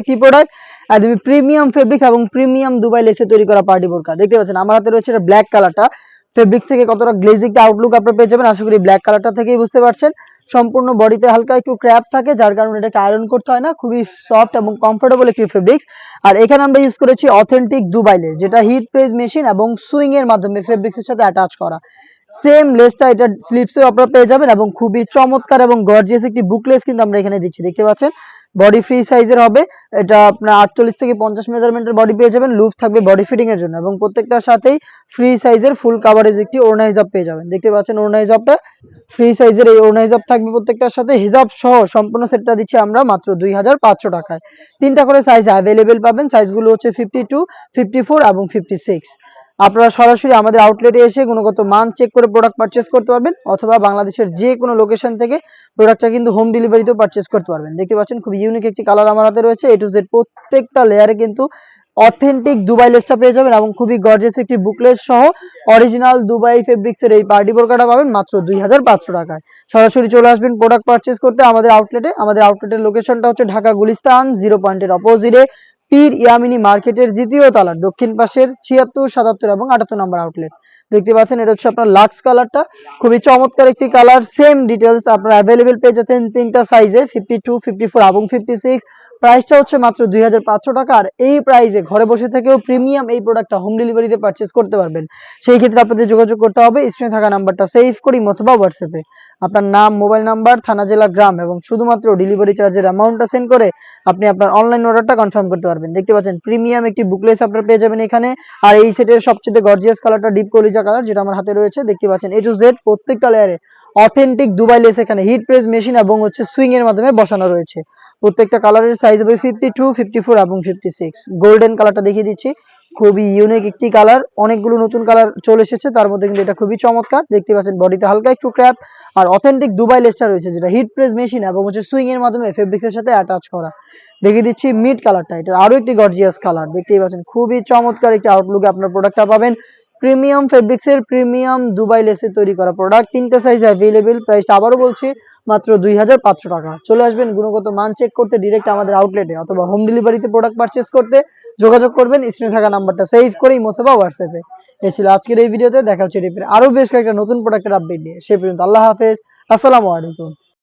একটি প্রোডাক্ট একদমই premium fabric এবং প্রিমিয়াম দুবাই লেসে তৈরি করা পার্টি বোরকা দেখতে পাচ্ছেন, আমার হাতে রয়েছে এটা ব্ল্যাক কালারটা ফেব্রিক থেকে কতটা গ্লেজিং আউটলুক আপনারা পেয়ে যাবেন, আশা করি ব্ল্যাক কালারটা থেকেই বুঝতে পারছেন। সম্পূর্ণ বডিতে হালকা একটু ক্র্যাপ থাকে, যার কারণে এটাকে আয়রন করতে হয় না, খুবই সফট এবং কমফোর্টেবল একটি ফেব্রিক্স আর এখানে আমরা ইউজ করেছি অথেন্টিক দুবাই লেস যেটা হিট প্রেস মেশিন এবং সুইং এর মাধ্যমে ফেব্রিক্স এর সাথে অ্যাটাচ করা। সেম লেসটা এটা স্লিপসেও আপনারা পেয়ে যাবেন এবং খুবই চমৎকার এবং গর্জিয়াস একটি বুকলেস কিন্তু আমরা এখানে দিচ্ছি, দেখতে পাচ্ছেন? বডি ফ্রি সাইজের হবে। এটা আপনার আটচল্লিশ থেকে পঞ্চাশ মেজারমেন্টের বডি পেয়ে যাবেন। লুপ থাকবে বডি ফিটিং এর জন্য। এবং প্রত্যেকটার সাথেই ফ্রি সাইজের ফুল কাভারেজ একটি ওড়না হিজাব পেয়ে যাবেন। দেখতে পাচ্ছেন ওড়না হিজাবটা? ফ্রি সাইজের এই ওড়না হিজাব থাকবে প্রত্যেকটার সাথে। হিজাব সহ সম্পূর্ণ সেটটা দিচ্ছি আমরা মাত্র দুই হাজার পাঁচশো টাকায়। তিনটা করে সাইজ অ্যাভেলেবেল পাবেন। সাইজগুলো হচ্ছে ফিফটি টু ফিফটি ফোর এবং ফিফটি সিক্স আপনারা সরাসরি আমাদের আউটলেটে এসে গুণগত মান চেক করে প্রোডাক্ট পারচেস করতে পারবেন, অথবা বাংলাদেশের যে কোনো লোকেশন থেকে প্রোডাক্টটা কিন্তু হোম ডেলিভারিতেও পারচেস করতে পারবেন। দেখতে পাচ্ছেন খুব ইউনিক একটি কালার আমার হাতে রয়েছে। এ টু জেড প্রত্যেকটা লেয়ারে কিন্তু অথেন্টিক দুবাই লেসটা পেয়ে যাবেন এবং খুবই গর্জিয়াস একটি বুকলেস সহ অরিজিনাল দুবাই ফেব্রিক্সের এই পার্টি বোরকাটা পাবেন মাত্র দুই হাজার পাঁচশো টাকায়। সরাসরি চলে আসবেন প্রোডাক্ট পারচেস করতে আমাদের আউটলেটে আমাদের আউটলেটের লোকেশনটা হচ্ছে ঢাকা গুলিস্তান জিরো পয়েন্টের অপোজিটে পীর ইয়ামিনী মার্কেটের দ্বিতীয় তলার দক্ষিণ পাশের ছিয়াত্তর, সাতাত্তর এবং আটাত্তর নম্বর আউটলেট দেখতে পাচ্ছেন, এটা হচ্ছে আপনার লাক্স কালারটা খুবই চমৎকার একটি কালার সেম ডিটেলস আপনারা অ্যাভেলেবেল পেয়ে যাচ্ছেন তিনটা সাইজে ফিফটি টু ফিফটি ফোর এবং ফিফটি সিক্স প্রাইসটা হচ্ছে মাত্র দুই হাজার পাঁচশো টাকা আর এই প্রাইসে ঘরে বসে থেকেও প্রিমিয়াম এই প্রোডাক্টটা হোম ডেলিভারিতে পারচেস করতে পারবেন। সেই ক্ষেত্রে আপনাদের যোগাযোগ করতে হবে স্ক্রিনে থাকা নাম্বারটা সেভ করি অথবা হোয়াটসঅ্যাপে আপনার নাম মোবাইল নাম্বার থানা, জেলা, গ্রাম এবং শুধুমাত্র ডেলিভারি চার্জের অ্যামাউন্টটা সেন্ড করে আপনি আপনার অনলাইন অর্ডারটা কনফার্ম করতে পারবেন। দেখতে পাচ্ছেন প্রিমিয়াম একটি বুকলেস আপনারা পেয়ে যাবেন এখানে। আর এই সেটের সবচেয়ে গর্জিয়াস কালারটা ডিপ কলিজা কালার যেটা আমার হাতে রয়েছে, দেখতে পাচ্ছেন এ টু জেড প্রত্যেকটা লেয়ারে অথেন্টিক দুবাই লেস এখানে হিট প্রেস মেশিন এবং হচ্ছে সুইং এর মাধ্যমে বসানো রয়েছে। প্রত্যেকটা কালারের সাইজ হবে ফিফটি টু ফিফটি ফোর এবং ফিফটি সিক্স গোল্ডেন কালারটা দেখিয়ে দিচ্ছি। খুবই ইউনিক একটি কালার অনেকগুলো নতুন কালার চলে এসেছে, তার মধ্যে কিন্তু এটা খুবই চমৎকার। দেখতে পাচ্ছেন বডিতে হালকা একটু ক্র্যাপ আর অথেন্টিক দুবাই লেসটা রয়েছে যেটা হিট প্রেস মেশিন এবং হচ্ছে সুইং এর মাধ্যমে ফেব্রিক্সের সাথে অ্যাটাচ করা। দেখে দিচ্ছি মিড কালারটা এটা আরও একটি গর্জিয়াস কালার দেখতেই পাচ্ছেন খুবই চমৎকার একটি আউটলুক আপনার প্রোডাক্টটা পাবেন। প্রিমিয়াম ফেব্রিক্স এর প্রিমিয়াম দুবাই লেসে তৈরি করা প্রোডাক্ট তিনটা সাইজ অ্যাভেলেবেল প্রাইসটা আবারও বলছি, মাত্র দুই হাজার পাঁচশো টাকা। চলে আসবেন গুণগত মান চেক করতে ডিরেক্ট আমাদের আউটলেটে অথবা হোম ডেলিভারিতে প্রোডাক্ট পারচেস করতে যোগাযোগ করবেন। স্ক্রিনে থাকা নাম্বারটা সেভ করেই অথবা হোয়াটসঅ্যাপে এ। ছিল আজকের এই ভিডিওতে দেখা হচ্ছে রিপের আরও বেশ কয়েকটা নতুন প্রোডাক্টের আপডেট নিয়ে। সে পর্যন্ত আল্লাহ হাফেজ। আসসালামু আলাইকুম।